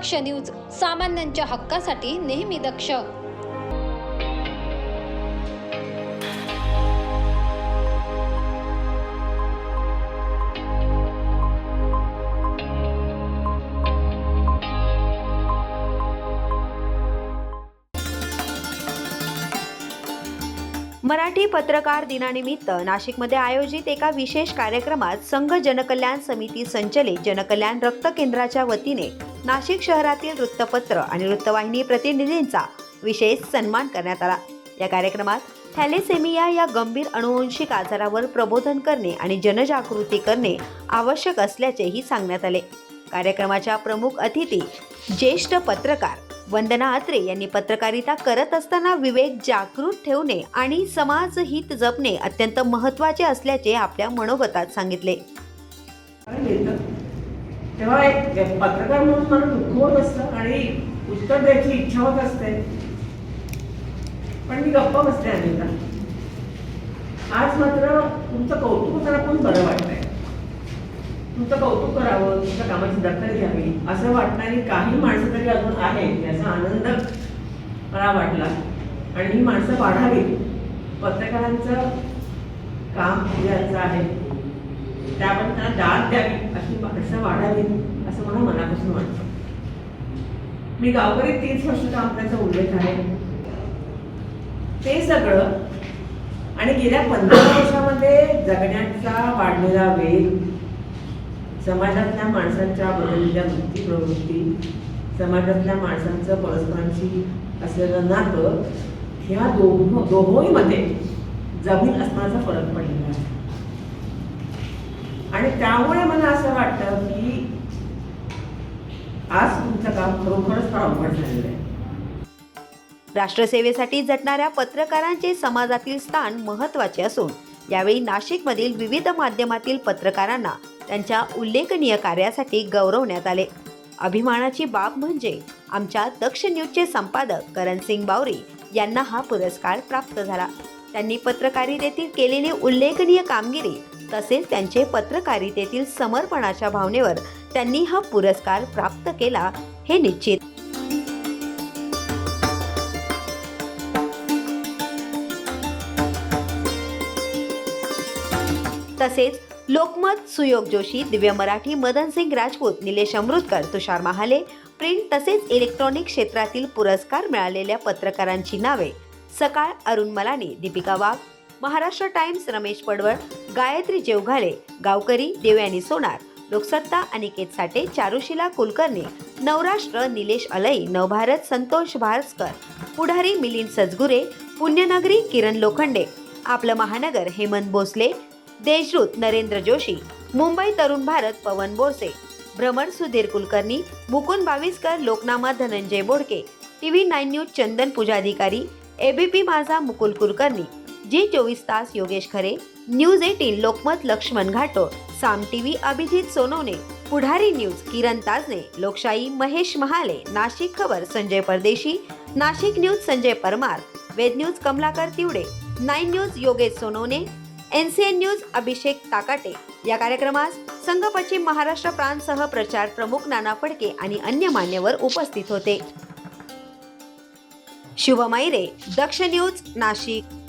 दक्ष news सामान्यांच्या हक्कासाठी नेहमी दक्ष. मराठी पत्रकार दिनानिमित्त नाशिकमध्ये आयोजित एका विशेष कार्यक्रमात संघ जनकल्याण समिती संचलित जनकल्याण रक्त केंद्राच्या वतीने नाशिक शहरातील वृत्तपत्र आणि वृत्तवाहिनी प्रतिनिधींचा विशेष सन्मान करण्यात आला. या कार्यक्रमात थॅलेसेमिया या गंभीर अनुवंशिक आजारावर प्रबोधन करणे आणि जनजागृती करणे आवश्यक असल्याचेही सांगण्यात आले. कार्यक्रमाच्या प्रमुख अतिथी ज्येष्ठ पत्रकार वंदना अत्रे यांनी पत्रकारिता करत असताना विवेक जागृत ठेवणे आणि समाज हित जपणे अत्यंत महत्त्वाचे असल्याचे आपल्या मनोगतात सांगितले. येतं तेव्हा एक पत्रकार म्हणून मला दुःख होत असतं आणि उत्तर द्यायची इच्छा होत असते. पण मी गप्प बसते अनेकदा. आज मात्र तुमचं कौतुक करायला पण बरं वाटतंय. तुमचं कौतुक करावं तुमच्या कामाची दखल घ्यावी असं वाटणारी काही माणसं तरी अजून आहेत याचा आनंद मला वाटला. आणि ही माणसं वाढावी पत्रकारांचं काम याचं आहे. त्याबद्दल त्यांना दाद द्यावी. अशी वाढावी असं मला मनापासून वाटतं. मी गावकरी तीस वर्ष काम उल्लेख आहे. ते सगळं आणि गेल्या पंधरा वर्षामध्ये जगण्याचा वाढलेला वेग समाजातल्या माणसांच्या बदललेल्या वृत्ती प्रवृत्ती समाजातल्या माणसांचं परस्परांशी असलेलं नातं ह्या दोघ दोहोंमध्ये जमीन असण्याचा फरक पडलेला आहे. आणि त्यामुळे मला असं वाटतं की आज तुमचं काम खरोखरच फार अवघड झालेलं आहे. राष्ट्रसेवेसाठी झटणाऱ्या पत्रकारांचे समाजातील स्थान महत्त्वाचे असून यावेळी नाशिकमधील विविध माध्यमातील पत्रकारांना त्यांच्या उल्लेखनीय कार्यासाठी गौरवण्यात आले. अभिमानाची बाब म्हणजे आमच्या दक्ष न्यूजचे संपादक करणसिंग बावरी यांना हा पुरस्कार प्राप्त झाला. त्यांनी पत्रकारितेतील केलेली उल्लेखनीय कामगिरी तसेच त्यांचे पत्रकारितेतील समर्पणाच्या भावनेवर त्यांनी हा पुरस्कार प्राप्त केला हे निश्चित. तसेच लोकमत सुयोग जोशी दिव्य मराठी मदन सिंग राजपूत निलेश अमृतकर तुषार महाले प्रिंट तसेच इलेक्ट्रॉनिक क्षेत्रातील पुरस्कार मिळालेल्या पत्रकारांची नावे. सकाळ अरुण मलानी दीपिका वाघ महाराष्ट्र टाइम्स रमेश पडवळ गायत्री जेवघाले गावकरी देवयानी सोनार लोकसत्ता अनिकेत साठे चारुशिला कुलकर्णी नवराष्ट्र निलेश अलई नवभारत संतोष भारसकर पुढारी मिलिंद सजगुरे पुण्यनगरी किरण लोखंडे आपलं महानगर हेमंत भोसले देशदूत नरेंद्र जोशी मुंबई तरुण भारत पवन बोरसे भ्रमण Sudhir Kulkarni Mukund Baviskar Loknama Dhananjay Bodke TV nine news Chandan Pujadhikari ABP Majha Mukul Kulkarni जी चोवीस तास योगेश खरे news eighteen Lokmat Laxman Ghato Saam TV Abhijit Sonawane Pudhari news Kiran Tajne Lokshahi Mahesh Mahale Nashik खबर Sanjay Pardeshi Nashik news Sanjay Parmar Ved news Kamlakar Tivde nine news Yogesh Sonawane NCN news Abhishek Takate. या कार्यक्रमास संघ पश्चिम महाराष्ट्र प्रांतसह प्रचार प्रमुख नाना फडके आणि अन्य मान्यवर उपस्थित होते. शुभमाईरे दक्ष न्यूज नाशिक.